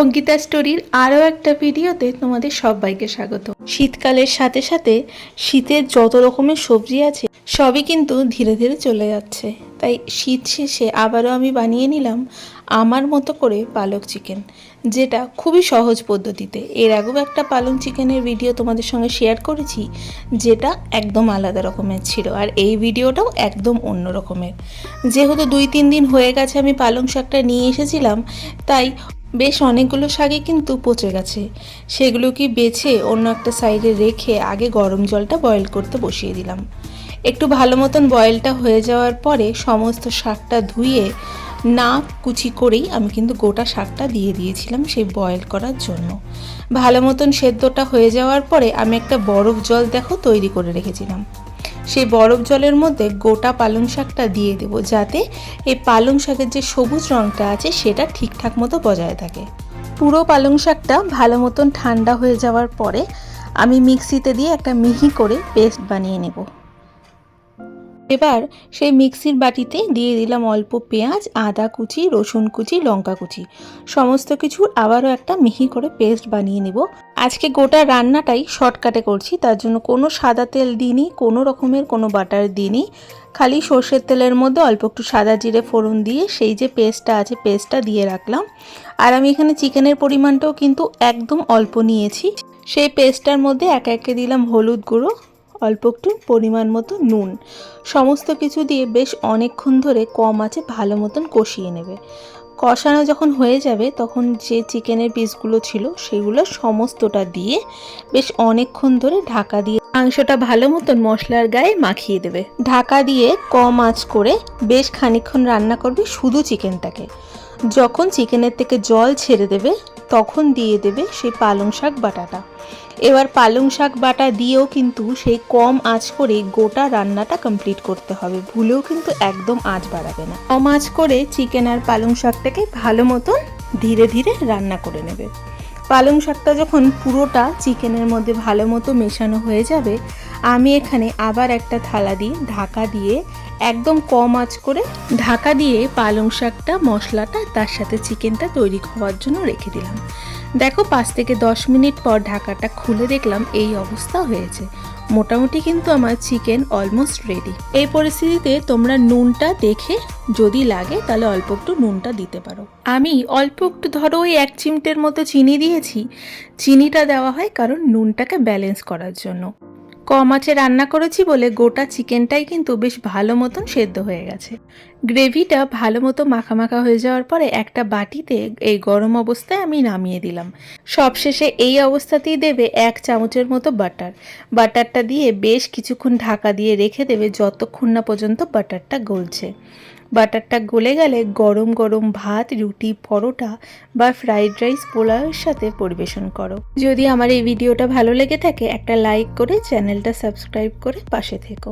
অঙ্কিতা স্টোরির আরও একটা ভিডিওতে তোমাদের সবাইকে স্বাগত। শীতকালের সাথে সাথে শীতের যত রকমের সবজি আছে, সবই কিন্তু ধীরে ধীরে চলে যাচ্ছে। তাই শীত শেষে আবারও আমি বানিয়ে নিলাম আমার মতো করে পালক চিকেন, যেটা খুবই সহজ পদ্ধতিতে। এর আগেও একটা পালং চিকেনের ভিডিও তোমাদের সঙ্গে শেয়ার করেছি, যেটা একদম আলাদা রকমের ছিল, আর এই ভিডিওটাও একদম অন্য রকমের। যেহেতু দুই তিন দিন হয়ে গেছে আমি পালং শাকটা নিয়ে এসেছিলাম, তাই বেশ অনেকগুলো শাকই কিন্তু পচে গেছে। সেগুলো কি বেছে অন্য একটা সাইডে রেখে আগে গরম জলটা বয়েল করতে বসিয়ে দিলাম। একটু ভালো মতন বয়েলটা হয়ে যাওয়ার পরে সমস্ত শাকটা ধুয়ে না কুচি করেই আমি কিন্তু গোটা শাকটা দিয়ে দিয়েছিলাম সেই বয়েল করার জন্য। ভালো মতন সেদ্ধটা হয়ে যাওয়ার পরে আমি একটা বরফ জল দেখো তৈরি করে রেখেছিলাম। সেই বরফ জলের মধ্যে গোটা পালং শাকটা দিয়ে দেব যাতে এই পালং শাকের যে সবুজ রঙটা আছে সেটা ঠিকঠাক মতো বজায় থাকে। পুরো পালং শাকটা ভালো মতন ঠান্ডা হয়ে যাওয়ার পরে আমি মিক্সিতে দিয়ে একটা মিহি করে পেস্ট বানিয়ে নেব। এবার সেই মিক্সির বাটিতে দিয়ে দিলাম অল্প পেঁয়াজ, আদা কুচি, রসুন কুচি, লঙ্কা কুচি। সমস্ত কিছু আবারও একটা মিহি করে পেস্ট বানিয়ে নেব। আজকে গোটা রান্নাটাই শর্টকাটে করছি, তার জন্য কোনো সাদা তেল দিইনি, কোনো রকমের কোনো বাটার দিইনি। খালি সর্ষের তেলের মধ্যে অল্প একটু সাদা জিরে ফোড়ন দিয়ে সেই যে পেস্টটা আছে, পেস্টটা দিয়ে রাখলাম। আর আমি এখানে চিকেনের পরিমাণটাও কিন্তু একদম অল্প নিয়েছি। সেই পেস্টটার মধ্যে একে একে দিলাম হলুদ গুঁড়ো অল্প একটু পরিমাণ মতো নুন। সমস্ত কিছু দিয়ে বেশ অনেকক্ষণ ধরে কম আছে ভালো মতন কষিয়ে নেবে। কষানো যখন হয়ে যাবে, তখন যে চিকেনের পিসগুলো ছিল, সেগুলো সমস্তটা দিয়ে বেশ অনেকক্ষণ ধরে ঢাকা দিয়ে মাংসটা ভালো মতন মশলার গায়ে মাখিয়ে দেবে। ঢাকা দিয়ে কম আঁচ করে বেশ খানিকক্ষণ রান্না করবে শুধু চিকেনটাকে। যখন চিকেনের থেকে জল ছেড়ে দেবে তখন দিয়ে দেবে সেই পালং শাক বাটাটা। এবার পালং শাক বাটা দিয়েও কিন্তু সেই কম আঁচ করে গোটা রান্নাটা কমপ্লিট করতে হবে। ভুলেও কিন্তু একদম আঁচ বাড়াবে না। কম আঁচ করে চিকেন আর পালং শাকটাকে ভালো মতন ধীরে ধীরে রান্না করে নেবে। পালং শাকটা যখন পুরোটা চিকেনের মধ্যে ভালো মতো মেশানো হয়ে যাবে, আমি এখানে আবার একটা থালা দিয়ে ঢাকা দিয়ে একদম কম আঁচ করে ঢাকা দিয়ে পালং শাকটা, মশলাটা, তার সাথে চিকেনটা তৈরি হওয়ার জন্য রেখে দিলাম। দেখো, পাঁচ থেকে দশ মিনিট পর ঢাকাটা খুলে দেখলাম এই অবস্থা হয়েছে। মোটামুটি কিন্তু আমার চিকেন অলমোস্ট রেডি এই পরিস্থিতিতে তোমরা নুনটা দেখে যদি লাগে, তাহলে অল্প একটু নুনটা দিতে পারো। আমি অল্প একটু ধরো ওই এক চিমটের মতো চিনি দিয়েছি। চিনিটা দেওয়া হয় কারণ নুনটাকে ব্যালেন্স করার জন্য। কম আঁচে রান্না করেছি বলে গোটা চিকেনটাই কিন্তু বেশ ভালো মতন সেদ্ধ হয়ে গেছে। গ্রেভিটা ভালো মতো মাখা মাখা হয়ে যাওয়ার পরে একটা বাটিতে এই গরম অবস্থায় আমি নামিয়ে দিলাম। সবশেষে এই অবস্থাতেই দেবে এক চামচের মতো বাটার। বাটারটা দিয়ে বেশ কিছুক্ষণ ঢাকা দিয়ে রেখে দেবে যতক্ষণ না পর্যন্ত বাটারটা গলছে। বাটারটা গলে গেলে গরম গরম ভাত, রুটি, পরোটা বা ফ্রাইড রাইস পোলাওয়ের সাথে পরিবেশন করো। যদি আমার এই ভিডিওটা ভালো লেগে থাকে, একটা লাইক করে চ্যানেলটা সাবস্ক্রাইব করে পাশে থেকো।